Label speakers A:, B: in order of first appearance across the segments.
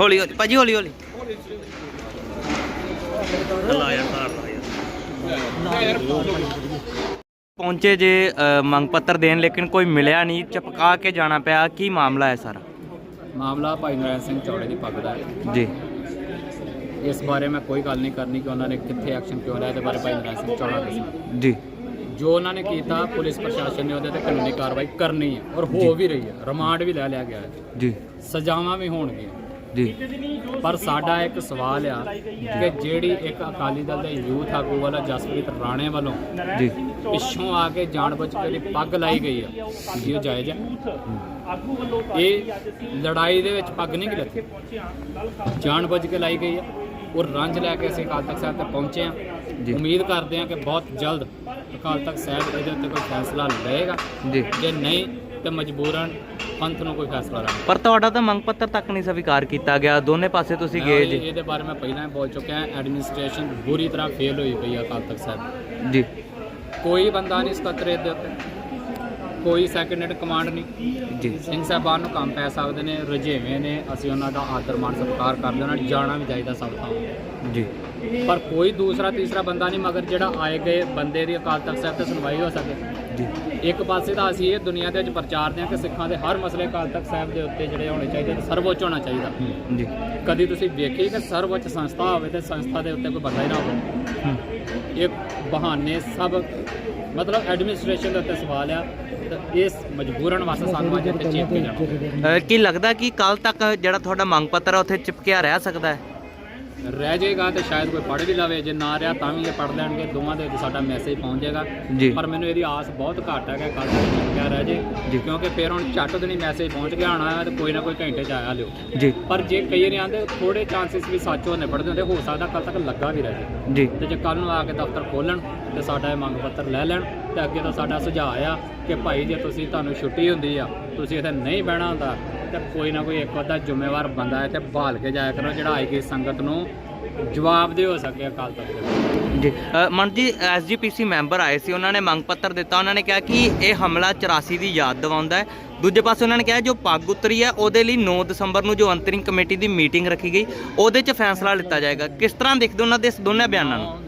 A: ਹੌਲੀ ਹੌਲੀ ਭਾਜੀ ਹੌਲੀ ਹੌਲੀ। ਪਹੁੰਚੇ ਜੇ ਅ, ਮੰਗ ਪੱਤਰ ਦੇਣ ਲੇਕਿਨ ਕੋਈ ਮਿਲਿਆ ਨਹੀਂ। ਚਪਕਾ ਕੇ ਜਾਣਾ ਪਿਆ। ਕੀ ਮਾਮਲਾ ਹੈ ਸਾਰਾ?
B: ਮਾਮਲਾ ਭਾਈ ਨਰੈਣ ਸਿੰਘ ਚੌੜੇ ਦੀ ਪੱਗ ਦਾ ਹੈ।
A: ਜੀ।
B: ਇਸ ਬਾਰੇ ਮੈਂ ਕੋਈ ਗੱਲ ਨਹੀਂ ਕਰਨੀ ਕਿ ਉਹਨਾਂ ਨੇ ਕਿੱਥੇ ਐਕਸ਼ਨ ਕਿਉਂ ਲਿਆ ਇਹਦੇ ਬਾਰੇ ਭਾਈ ਨਰੈਣ ਸਿੰਘ ਚੌੜਾ ਦੱਸਣ
A: ਜੀ।
B: ਜੋ ਉਹਨਾਂ ਨੇ ਕੀਤਾ ਪੁਲਿਸ ਪ੍ਰਸ਼ਾਸਨ ਨੇ ਉਹਦੇ ਤੇ ਕਾਨੂੰਨੀ ਕਾਰਵਾਈ ਕਰਨੀ ਹੈ ਔਰ ਹੋ ਵੀ ਰਹੀ ਹੈ। ਰਿਮਾਂਡ ਵੀ ਲੈ ਲਿਆ ਗਿਆ ਹੈ।
A: ਜੀ।
B: ਸਜ਼ਾਵਾਂ ਵੀ ਹੋਣਗੀਆਂ।
A: ਜੀ।
B: ਪਰ ਸਾਡਾ ਇੱਕ ਸਵਾਲ ਆ ਕਿ ਜਿਹੜੀ ਇੱਕ ਅਕਾਲੀ ਦਲ ਦੇ ਯੂਥ ਆਗੂ ਵਾਲਾ ਜਸਪ੍ਰੀਤ ਰਾਣੇ ਵੱਲੋਂ
A: ਜੀ।
B: ਪਿੱਛੋਂ ਆ ਕੇ ਜਾਣਬੁੱਝ ਕੇ ਜਿਹੜੀ ਪੱਗ ਲਾਈ ਗਈ ਆ ਕੀ ਉਹ ਜਾਇਜ਼ ਹੈ ਇਹ ਲੜਾਈ ਦੇ ਵਿੱਚ ਪੱਗ ਨਹੀਂ ਲੱਗੀ ਜਾਣਬੁੱਝ ਕੇ ਲਾਈ ਗਈ ਆ। ਔਰ ਰੰਜ ਲੈ ਕੇ ਅਸੀਂ ਅਕਾਲ ਤਖਤ ਸਾਹਿਬ ਤੇ ਪਹੁੰਚੇ ਆ।
A: ਜੀ।
B: ਉਮੀਦ ਕਰਦੇ ਆ ਕਿ ਬਹੁਤ ਜਲਦ ਅਕਾਲ ਤਖਤ ਸਾਹਿਬ ਇਹਦੇ ਉੱਤੇ ਕੋਈ ਫੈਸਲਾ ਲਏਗਾ
A: ਜੀ।
B: ਜੇ ਨਹੀਂ ਤੇ ਮਜਬੂਰਨ ਪੰਥ ਨੂੰ ਕੋਈ ਫੈਸਲਾ ਲੈਣਾ।
A: ਪਰ ਤੁਹਾਡਾ ਤਾਂ ਮੰਗ ਪੱਤਰ ਤੱਕ ਨਹੀਂ ਸਵੀਕਾਰ ਕੀਤਾ ਗਿਆ। ਦੋਨੇ ਪਾਸੇ ਤੁਸੀਂ ਗਏ ਜੀ।
B: ਇਹਦੇ ਬਾਰੇ ਮੈਂ ਪਹਿਲਾਂ ਹੀ ਬੋਲ ਚੁੱਕਿਆ ਐਡਮਿਨਿਸਟ੍ਰੇਸ਼ਨ ਬੁਰੀ ਤਰ੍ਹਾਂ ਫੇਲ ਹੋਈ ਪਈ ਆ ਅਕਾਲ ਤਖਤ ਸਾਹਿਬ
A: ਜੀ।
B: ਕੋਈ ਬੰਦਾ ਨਹੀਂ ਸਕੱਤਰੇ ਦੇ ਉੱਤੇ। ਕੋਈ ਸੈਕੰਡ ਹੈਂਡ ਕਮਾਂਡ ਨਹੀਂ।
A: ਜੀ।
B: ਸਿੰਘ ਸਾਹਿਬਾਨ ਨੂੰ ਕੰਮ ਪੈ ਸਕਦੇ ਨੇ ਰਜੇਵੇਂ ਨੇ ਅਸੀਂ ਉਹਨਾਂ ਦਾ ਆਦਰ ਮਾਣ ਸਤਿਕਾਰ ਕਰਦੇ ਉਹਨਾਂ ਨੂੰ ਜਾਣਾ ਵੀ ਚਾਹੀਦਾ ਸਭ ਤੋਂ
A: ਜੀ।
B: ਪਰ ਕੋਈ ਦੂਸਰਾ ਤੀਸਰਾ ਬੰਦਾ ਨਹੀਂ ਮਗਰ ਜਿਹੜਾ ਆਏ ਗਏ ਬੰਦੇ ਦੀ ਅਕਾਲ ਤਖਤ ਸਾਹਿਬ ਤੇ ਸੁਣਵਾਈ ਹੋ ਸਕੇ।
A: ਜੀ।
B: ਇੱਕ ਪਾਸੇ ਤਾਂ ਅਸੀਂ ਇਹ ਦੁਨੀਆ ਦੇ ਵਿੱਚ ਪ੍ਰਚਾਰਦੇ ਹਾਂ ਕਿ ਸਿੱਖਾਂ ਦੇ ਹਰ ਮਸਲੇ ਅਕਾਲ ਤਖਤ ਸਾਹਿਬ ਦੇ ਉੱਤੇ ਜਿਹੜੇ ਹੋਣੇ ਚਾਹੀਦੇ ਤੇ ਸਰਵਉੱਚ ਹੋਣਾ ਚਾਹੀਦਾ।
A: ਜੀ।
B: ਕਦੀ ਤੁਸੀਂ ਵੇਖੀ ਕਿ ਸਰਵਉੱਚ ਸੰਸਥਾ ਹੋਵੇ ਤੇ ਸੰਸਥਾ ਦੇ ਉੱਤੇ ਕੋਈ ਬੰਦਾ ਹੀ ਨਾ ਹੋਵੇ? ਇਹ ਬਹਾਨੇ ਸਭ ਮਤਲਬ ਐਡਮਿਨਿਸਟ੍ਰੇਸ਼ਨ ਦੇ ਉੱਤੇ ਸਵਾਲ ਆ ਤੇ ਇਸ ਮਜਬੂਰਨ ਵਾਸਤੇ ਸਾਨੂੰ ਅੱਜ ਇੱਥੇ ਚੇਪ ਕੇ ਜਾਣਾ।
A: ਕੀ ਲੱਗਦਾ ਕਿ ਕੱਲ ਤੱਕ ਜਿਹੜਾ ਤੁਹਾਡਾ ਮੰਗ ਪੱਤਰ ਹੈ ਉੱਥੇ ਚਿਪਕਿਆ ਰਹਿ ਸਕਦਾ ਹੈ?
B: ਰਹਿ ਜਾਏਗਾ ਤੇ ਸ਼ਾਇਦ ਕੋਈ ਪੜ੍ਹ ਵੀ ਲਵੇ। ਜੇ ਨਾ ਰਿਹਾ ਤਾਂ ਵੀ ਇਹ ਪੜ੍ਹ ਲੈਣਗੇ। ਦੋਵਾਂ ਦੇ ਵਿੱਚ ਸਾਡਾ ਮੈਸੇਜ ਪਹੁੰਚ ਜਾਏਗਾ।
A: ਜੀ।
B: ਪਰ ਮੈਨੂੰ ਇਹਦੀ ਆਸ ਬਹੁਤ ਘੱਟ ਹੈ ਕਿ ਕੱਲ ਤੱਕ ਚਿਪਕਿਆ ਰਹਿ
A: ਜੀ।
B: ਕਿਉਂਕਿ ਫਿਰ ਹੁਣ ਝੱਟ ਦੇ ਨਹੀਂ ਮੈਸੇਜ ਪਹੁੰਚ ਗਿਆ ਹੋਣਾ ਹੈ ਤੇ ਕੋਈ ਨਾ ਕੋਈ ਘੰਟੇ ਚ ਆਇਆ ਲਿਓ।
A: ਜੀ।
B: ਪਰ ਜੇ ਕਈ ਨਹੀਂ ਆਉਂਦੇ ਥੋੜੇ ਚਾਂਸਸ ਵੀ ਸੱਚ ਹੋਣੇ ਪੜਦੇ ਹੁੰਦੇ ਹੋ ਸਕਦਾ ਕੱਲ ਤੱਕ ਲੱਗਾ ਵੀ ਰਹੇ।
A: ਜੀ।
B: ਤੇ ਜੇ ਕੱਲ ਨੂੰ ਆ ਕੇ ਦਫ਼ਤਰ ਖੋਲਣ ਤੇ ਸਾਡਾ ਇਹ ਮੰਗ ਪੱਤਰ ਲੈ ਲੈਣ ਤੇ ਅੱਗੇ ਤੋਂ ਸਾਡਾ ਸੁਝਾਅ ਆ ਕਿ ਭਾਈ ਜੇ ਤੁਸੀਂ ਤੁਹਾਨੂੰ ਛੁੱਟੀ ਹੁੰਦੀ ਆ ਤੁਸੀਂ ਇੱਥੇ ਨਹੀਂ ਬਹਿਣਾ ਹੁੰਦਾ ਤੇ ਕੋਈ ਨਾ ਕੋਈ ਇੱਕ ਅੱਧਾ ਜ਼ਿੰਮੇਵਾਰ ਬੰਦਾ ਇੱਥੇ ਬਹਾਲ ਕੇ ਜਾਇਆ ਕਰੋ ਜਿਹੜਾ ਆਈ ਗਈ ਸੰਗਤ ਨੂੰ ਜਵਾਬ ਦੇ ਹੋ ਸਕੇ ਅਕਾਲ ਤਖਤ ਦੇ
A: ਜੀ। ਅ, ਮਨ ਜੀ ਐਸਜੀਪੀਸੀ ਮੈਂਬਰ ਆਏ ਸੀ ਉਹਨਾਂ ਨੇ ਮੰਗ ਪੱਤਰ ਦਿੱਤਾ ਉਹਨਾਂ ਨੇ ਕਿਹਾ ਕਿ ਇਹ ਹਮਲਾ 84 ਦੀ ਯਾਦ ਦਿਵਾਉਂਦਾ ਹੈ। ਦੂਜੇ ਪਾਸੇ ਉਹਨਾਂ ਨੇ ਕਿਹਾ ਜੋ ਪੱਗ ਉਤਰੀ ਹੈ ਉਹਦੇ ਲਈ 9 ਦਸੰਬਰ ਨੂੰ ਜੋ ਅੰਤਰਿੰਗ ਕਮੇਟੀ ਦੀ ਮੀਟਿੰਗ ਰੱਖੀ ਗਈ ਉਹਦੇ 'ਚ ਫੈਸਲਾ ਲਿੱਤਾ ਜਾਏਗਾ। ਕਿਸ ਤਰ੍ਹਾਂ ਦੇਖਦੇ ਹੋ ਉਹਨਾਂ ਦੇ ਇਸ ਦੋਨਾਂ ਬਿਆਨਾਂ ਨੂੰ?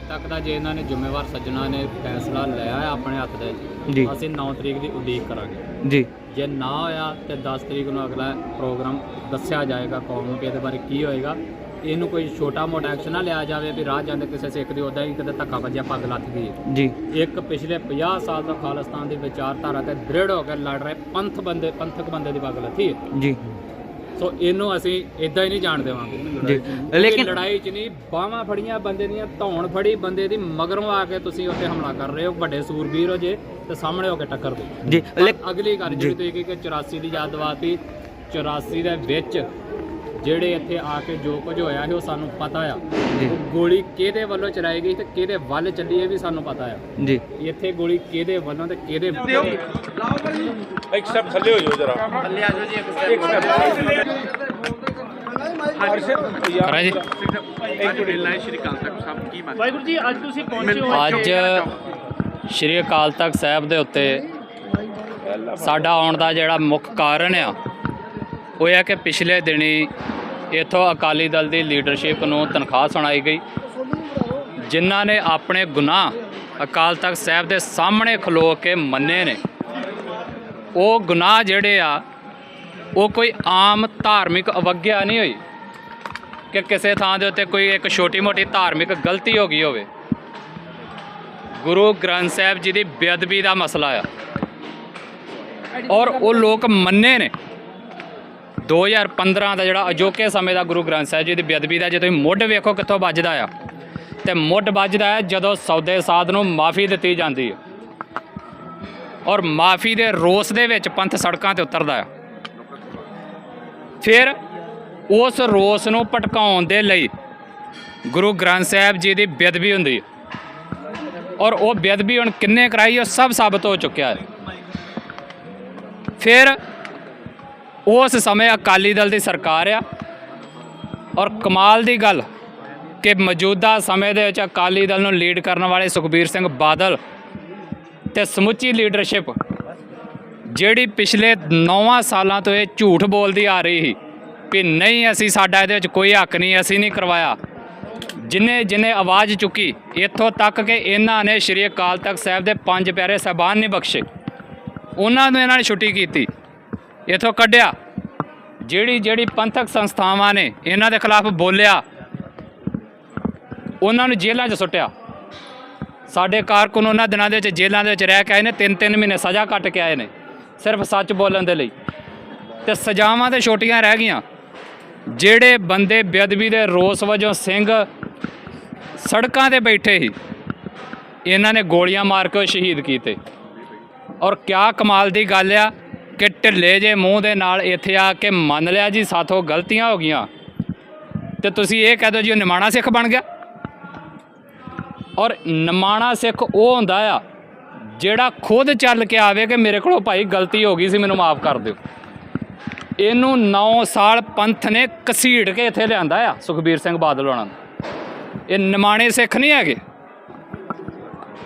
B: ਤਰੀਕ ਤੱਕ ਦਾ ਜੇ ਇਹਨਾਂ ਨੇ ਜ਼ਿੰਮੇਵਾਰ ਸੱਜਣਾ ਨੇ ਫੈਸਲਾ ਲਿਆ ਹੈ ਆਪਣੇ ਹੱਥ ਦੇ
A: ਜੀ।
B: ਵਿੱਚ ਅਸੀਂ 9 ਤਰੀਕ ਦੀ ਉਡੀਕ ਕਰਾਂਗੇ।
A: ਜੀ।
B: ਜੇ ਨਾ ਹੋਇਆ ਤੇ 10 ਤਰੀਕ ਨੂੰ ਅਗਲਾ ਪ੍ਰੋਗਰਾਮ ਦੱਸਿਆ ਜਾਏਗਾ ਕੌਮ ਨੂੰ ਕਿ ਇਹਦੇ ਬਾਰੇ ਕੀ ਹੋਏਗਾ। ਇਹਨੂੰ ਕੋਈ ਛੋਟਾ ਮੋਟਾ ਐਕਸ਼ਨ ਨਾ ਲਿਆ ਜਾਵੇ ਵੀ ਰਾਹ ਜਾਂਦੇ ਕਿਸੇ ਸਿੱਖ ਦੀ ਉਦਾਂ ਹੀ ਕਿਤੇ ਧੱਕਾ ਵੱਜਿਆ ਪੱਗ ਲੱਥ ਗਈ।
A: ਜੀ।
B: ਇੱਕ ਪਿਛਲੇ 50 ਸਾਲ ਤੋਂ ਖਾਲਿਸਤਾਨ ਦੀ ਵਿਚਾਰਧਾਰਾ ਤੇ ਦ੍ਰਿੜ ਹੋ ਕੇ ਲੜ ਰਹੇ ਪੰਥ ਬੰਦੇ ਪੰਥਕ ਬੰਦੇ ਦੀ ਪੱਗ ਲੱਥੀ। ਹੈ
A: ਜੀ।
B: ਸੋ ਇਹਨੂੰ ਅਸੀਂ ਇਦਾਂ ਹੀ ਨਹੀਂ ਜਾਣ ਦੇਵਾਂਗੇ।
A: ਜੀ।
B: ਲੇਕਿਨ ਲੜਾਈ 'ਚ ਨਹੀਂ ਬਾਹਾਂ ਫੜੀਆਂ ਬੰਦੇ ਦੀਆਂ ਧੌਣ ਫੜੀ ਬੰਦੇ ਦੀ ਮਗਰੋਂ ਆ ਕੇ ਤੁਸੀਂ ਉੱਤੇ ਹਮਲਾ ਕਰ ਰਹੇ ਹੋ ਵੱਡੇ ਸੂਰਬੀਰ ਹੋ ਜੇ ਤੇ ਸਾਹਮਣੇ ਹੋ ਕੇ ਟੱਕਰ ਦਿਓ।
A: ਜੀ
B: ਅਗਲੀ ਗੱਲ ਜਿਹੜੀ ਤੁਸੀਂ ਕਿ 84 ਦੀ ਯਾਦ ਦਿਵਾਤੀ 84 ਦੇ ਵਿੱਚ ਜਿਹੜੇ ਇੱਥੇ ਆ ਕੇ ਜੋ ਕੁਝ ਹੋਇਆ ਸੀ ਉਹ ਸਾਨੂੰ ਪਤਾ ਆ। ਉਹ ਗੋਲੀ ਕਿਹਦੇ ਵੱਲੋਂ ਚਲਾਈ ਗਈ ਤੇ ਕਿਹਦੇ ਵੱਲ ਚੱਲੀ ਇਹ ਵੀ ਸਾਨੂੰ ਪਤਾ ਆ।
A: ਜੀ।
B: ਇੱਥੇ ਗੋਲੀ ਕਿਹਦੇ ਵੱਲੋਂ ਤੇ ਕਿਹਦੇ
C: ਇੱਕ ਸਟੈਪ ਥੱਲੇ ਹੋ ਜਾਓ ਜਰਾ। ਥੱਲੇ ਆ ਜਾਓ ਜੀ ਇੱਕ ਸਟੈਪ
B: ਕਰਾਂ ਜੀ।
D: ਵਾਹਿਗੁਰੂ ਜੀ ਅੱਜ ਤੁਸੀਂ ਪਹੁੰਚੇ ਹੋ
B: ਅੱਜ ਸ਼੍ਰੀ ਅਕਾਲ ਤਖਤ ਸਾਹਿਬ ਦੇ ਉੱਤੇ ਸਾਡਾ ਆਉਣ ਦਾ ਜਿਹੜਾ ਮੁੱਖ ਕਾਰਨ ਆ ਉਹ ਇਹ ਹੈ ਕਿ ਪਿਛਲੇ ਦਿਨੀ ਇਥੋਂ ਅਕਾਲੀ ਦਲ ਦੀ ਲੀਡਰਸ਼ਿਪ ਨੂੰ ਤਨਖਾਹ ਸੁਣਾਈ ਗਈ। ਜਿਨ੍ਹਾਂ ਨੇ ਆਪਣੇ ਗੁਨਾਹ ਅਕਾਲ ਤਖਤ ਸਾਹਿਬ ਦੇ ਸਾਹਮਣੇ ਖਲੋ ਕੇ ਮੰਨੇ ਨੇ। ਉਹ ਗੁਨਾਹ ਜਿਹੜੇ ਆ, ਉਹ ਕੋਈ ਆਮ ਧਾਰਮਿਕ ਅਵਗਿਆ ਨਹੀਂ ਹੋਈ ਕਿ ਕਿਸੇ ਥਾਂ ਦੇ ਉੱਤੇ ਕੋਈ ਇੱਕ ਛੋਟੀ-ਮੋਟੀ ਧਾਰਮਿਕ ਗਲਤੀ ਹੋ ਗਈ ਹੋਵੇ। ਗੁਰੂ ਗ੍ਰੰਥ ਸਾਹਿਬ ਜੀ ਦੀ ਬੇਅਦਬੀ ਦਾ ਮਸਲਾ ਆ। ਔਰ ਉਹ ਲੋਕ ਮੰਨੇ ਨੇ। 2015 ਦਾ ਜਿਹੜਾ ਅਜੋਕੇ ਸਮੇਂ ਦਾ ਗੁਰੂ ਗ੍ਰੰਥ ਸਾਹਿਬ ਜੀ ਦੀ ਬੇਅਦਬੀ ਦਾ, ਜੇ ਤੁਸੀਂ ਮੁੱਢ ਵੇਖੋ ਕਿੱਥੋਂ ਵੱਜਦਾ ਆ, ਤੇ ਮੁੱਢ ਵੱਜਦਾ ਹੈ ਜਦੋਂ ਸੌਦੇ ਸਾਧ ਨੂੰ ਮਾਫੀ ਦਿੱਤੀ ਜਾਂਦੀ ਹੈ ਔਰ ਮਾਫੀ ਦੇ ਰੋਸ ਦੇ ਵਿੱਚ ਪੰਥ ਸੜਕਾਂ ਤੇ ਉਤਰਦਾ ਆ ਫਿਰ ਉਸ ਰੋਸ ਨੂੰ ਭਟਕਾਉਣ ਦੇ ਲਈ ਗੁਰੂ ਗ੍ਰੰਥ ਸਾਹਿਬ ਜੀ ਦੀ ਬੇਅਦਬੀ ਹੁੰਦੀ ਔਰ ਉਹ ਬੇਅਦਬੀ ਹੁਣ ਕਿੰਨੇ ਕਰਾਈ ਉਹ ਸਭ ਸਾਬਤ ਹੋ ਚੁੱਕਿਆ ਹੈ। ਫਿਰ ਉਸ ਸਮੇਂ ਅਕਾਲੀ ਦਲ ਦੀ ਸਰਕਾਰ ਆ। ਔਰ ਕਮਾਲ ਦੀ ਗੱਲ ਕਿ ਮੌਜੂਦਾ ਸਮੇਂ ਦੇ ਵਿੱਚ ਅਕਾਲੀ ਦਲ ਨੂੰ ਲੀਡ ਕਰਨ ਵਾਲੇ ਸੁਖਬੀਰ ਸਿੰਘ ਬਾਦਲ ਤੇ ਸਮੁੱਚੀ ਲੀਡਰਸ਼ਿਪ ਜਿਹੜੀ ਪਿਛਲੇ 9 ਸਾਲਾਂ ਤੋਂ ਇਹ ਝੂਠ ਬੋਲਦੀ ਆ ਰਹੀ ਸੀ ਵੀ ਨਹੀਂ, ਅਸੀਂ ਸਾਡਾ ਇਹਦੇ ਵਿੱਚ ਕੋਈ ਹੱਕ ਨਹੀਂ, ਅਸੀਂ ਨਹੀਂ ਕਰਵਾਇਆ। ਜਿਨੇ ਜਿਨੇ ਆਵਾਜ਼ ਚੁੱਕੀ, ਇੱਥੋਂ ਤੱਕ ਕਿ ਇਹਨਾਂ ਨੇ ਸ਼੍ਰੀ ਅਕਾਲ ਤਖਤ ਸਾਹਿਬ ਦੇ ਪੰਜ ਪਿਆਰੇ ਸਾਹਿਬਾਨ ਨਹੀਂ ਬਖਸ਼ੇ। ਉਹਨਾਂ ਨੂੰ ਇਹਨਾਂ ਨੇ ਛੁੱਟੀ ਕੀਤੀ। ਇੱਥੋਂ ਕੱਢਿਆ। ਜਿਹੜੀ ਜਿਹੜੀ ਪੰਥਕ ਸੰਸਥਾਵਾਂ ਨੇ ਇਹਨਾਂ ਦੇ ਖਿਲਾਫ ਬੋਲਿਆ, ਉਹਨਾਂ ਨੂੰ ਜੇਲ੍ਹਾਂ 'ਚ ਸੁੱਟਿਆ। ਸਾਡੇ ਕਾਰਕੁਨ ਉਹਨਾਂ ਦਿਨਾਂ ਦੇ ਵਿੱਚ ਜੇਲ੍ਹਾਂ ਦੇ ਵਿੱਚ ਰਹਿ ਕੇ ਆਏ ਨੇ, ਤਿੰਨ ਤਿੰਨ ਮਹੀਨੇ ਸਜ਼ਾ ਕੱਟ ਕੇ ਆਏ ਨੇ, ਸਿਰਫ ਸੱਚ ਬੋਲਣ ਦੇ ਲਈ। ਤੇ ਸਜ਼ਾਵਾਂ ਤੇ ਛੋਟੀਆਂ ਰਹਿ ਗਈਆਂ। ਜਿਹੜੇ ਬੰਦੇ ਬੇਅਦਬੀ ਦੇ ਰੋਸ ਵਜੋਂ ਸਿੰਘ ਸੜਕਾਂ ਤੇ ਬੈਠੇ ਸੀ, ਇਹਨਾਂ ਨੇ ਗੋਲੀਆਂ ਮਾਰ ਕੇ ਉਹ ਸ਼ਹੀਦ ਕੀਤੇ। ਔਰ ਕਿਆ ਕਮਾਲ ਦੀ ਗੱਲ ਆ ਕਿ ਢਿੱਲੇ ਜੇ ਮੂੰਹ ਦੇ ਨਾਲ ਇੱਥੇ ਆ ਕੇ ਮੰਨ ਲਿਆ ਜੀ, ਸਾਥੋਂ ਗਲਤੀਆਂ ਹੋ ਗਈਆਂ। ਤੇ ਤੁਸੀਂ ਇਹ ਕਹਿ ਦਿਓ ਜੀ, ਉਹ ਨਿਮਾਣਾ ਸਿੱਖ ਬਣ ਗਿਆ। ਔਰ ਨਮਾਣਾ ਸਿੱਖ ਉਹ ਹੁੰਦਾ ਆ ਜਿਹੜਾ ਖੁਦ ਚੱਲ ਕੇ ਆਵੇ ਕਿ ਮੇਰੇ ਕੋਲੋਂ ਭਾਈ ਗਲਤੀ ਹੋ ਗਈ ਸੀ, ਮੈਨੂੰ ਮਾਫ ਕਰ ਦਿਓ। ਇਹਨੂੰ 9 ਸਾਲ ਪੰਥ ਨੇ ਕਸੀੜ ਕੇ ਇੱਥੇ ਲਿਆਂਦਾ ਆ, ਸੁਖਬੀਰ ਸਿੰਘ ਬਾਦਲ ਹੋਣਾ ਨੂੰ। ਇਹ ਨਿਮਾਣੇ ਸਿੱਖ ਨਹੀਂ ਹੈਗੇ।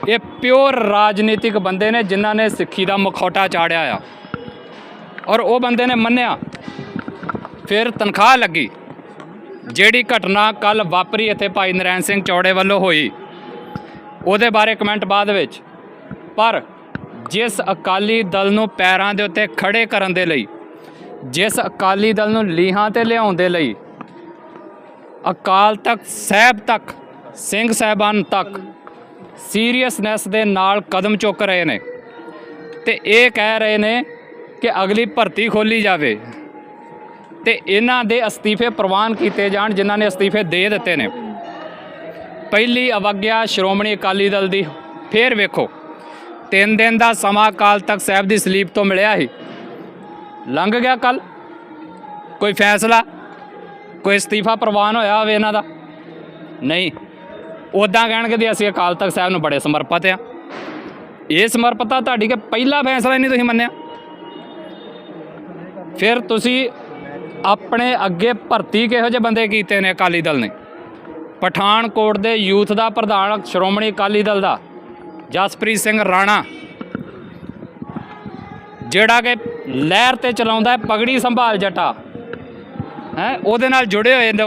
B: ਇਹ ਪਿਓਰ ਰਾਜਨੀਤਿਕ ਬੰਦੇ ਨੇ ਜਿਨ੍ਹਾਂ ਨੇ ਸਿੱਖੀ ਦਾ ਮਖੌਟਾ ਚਾੜਿਆ ਆ। ਔਰ ਉਹ ਬੰਦੇ ਨੇ ਮੰਨਿਆ, ਫਿਰ ਤਨਖਾਹ ਲੱਗੀ। ਜਿਹੜੀ ਘਟਨਾ ਕੱਲ ਵਾਪਰੀ ਇੱਥੇ ਭਾਈ ਨਰੈਣ ਸਿੰਘ ਚੌੜੇ ਵੱਲੋਂ ਹੋਈ। ਉਹਦੇ ਬਾਰੇ ਕਮੈਂਟ ਬਾਅਦ ਵਿੱਚ। ਪਰ ਜਿਸ ਅਕਾਲੀ ਦਲ ਨੂੰ ਪੈਰਾਂ ਦੇ ਉੱਤੇ ਖੜੇ ਕਰਨ ਦੇ ਲਈ, ਜਿਸ ਅਕਾਲੀ ਦਲ ਨੂੰ ਲੀਹਾਂ ਤੇ ਲਿਆਉਣ ਦੇ ਲਈ, ਅਕਾਲ ਤਖਤ ਸਾਹਿਬ ਤੱਕ, ਸਿੰਘ ਸਾਹਿਬਾਨ ਤੱਕ ਸੀਰੀਅਸਨੈਸ ਦੇ ਨਾਲ ਕਦਮ ਚੁੱਕ ਰਹੇ ਨੇ ਤੇ ਇਹ ਕਹਿ ਰਹੇ ਨੇ ਕਿ ਅਗਲੀ ਭਰਤੀ ਖੋਲੀ ਜਾਵੇ ਤੇ ਇਹਨਾਂ ਦੇ ਅਸਤੀਫੇ ਪ੍ਰਵਾਨ ਕੀਤੇ ਜਾਣ ਜਿਨ੍ਹਾਂ ਨੇ ਅਸਤੀਫੇ ਦੇ ਦਿੱਤੇ ਨੇ। ਪਹਿਲੀ ਅਵਗਿਆ ਸ਼੍ਰੋਮਣੀ ਅਕਾਲੀ ਦਲ ਦੀ ਫੇਰ ਵੇਖੋ। ਤਿੰਨ ਦਿਨ ਦਾ ਸਮਾਂ ਅਕਾਲ ਤਖਤ ਸਾਹਿਬ ਦੀ ਸਲੀਪ ਤੋਂ ਮਿਲਿਆ ਸੀ। ਲੰਘ ਗਿਆ ਕੱਲ ਕੋਈ ਫੈਸਲਾ, ਕੋਈ ਅਸਤੀਫਾ ਪ੍ਰਵਾਨ ਹੋਇਆ ਹੋਵੇ ਇਹਨਾਂ ਦਾ? ਨਹੀਂ। ਉਦਾਂ ਕਹਿਣਗੇ ਵੀ ਅਸੀਂ ਅਕਾਲ ਤਖਤ ਸਾਹਿਬ ਨੂੰ ਬੜੇ ਸਮਰਪਿਤ ਆ ਇਹ ਸਮਰਪਿਤਤਾ ਤੁਹਾਡੀ ਕਿ ਪਹਿਲਾ ਫੈਸਲਾ ਹੀ ਨਹੀਂ ਤੁਸੀਂ ਮੰਨਿਆ? ਫਿਰ ਤੁਸੀਂ ਆਪਣੇ ਅੱਗੇ ਭਰਤੀ ਕਿਹੋ ਜਿਹੇ ਬੰਦੇ ਕੀਤੇ ਨੇ ਅਕਾਲੀ ਦਲ ਨੇ? ਪਠਾਨਕੋਟ ਦੇ ਯੂਥ ਦਾ ਪ੍ਰਧਾਨ ਸ਼੍ਰੋਮਣੀ ਅਕਾਲੀ ਦਲ ਦਾ, ਜਸਪ੍ਰੀਤ ਸਿੰਘ ਰਾਣਾ। ਜਿਹੜਾ ਕਿ ਲਹਿਰ ਤੇ ਚਲਾਉਂਦਾ ਪਗੜੀ ਸੰਭਾਲ ਜਟਾ। ਹੈ, ਉਹਦੇ ਨਾਲ ਜੁੜੇ ਹੋਏ ਨੇ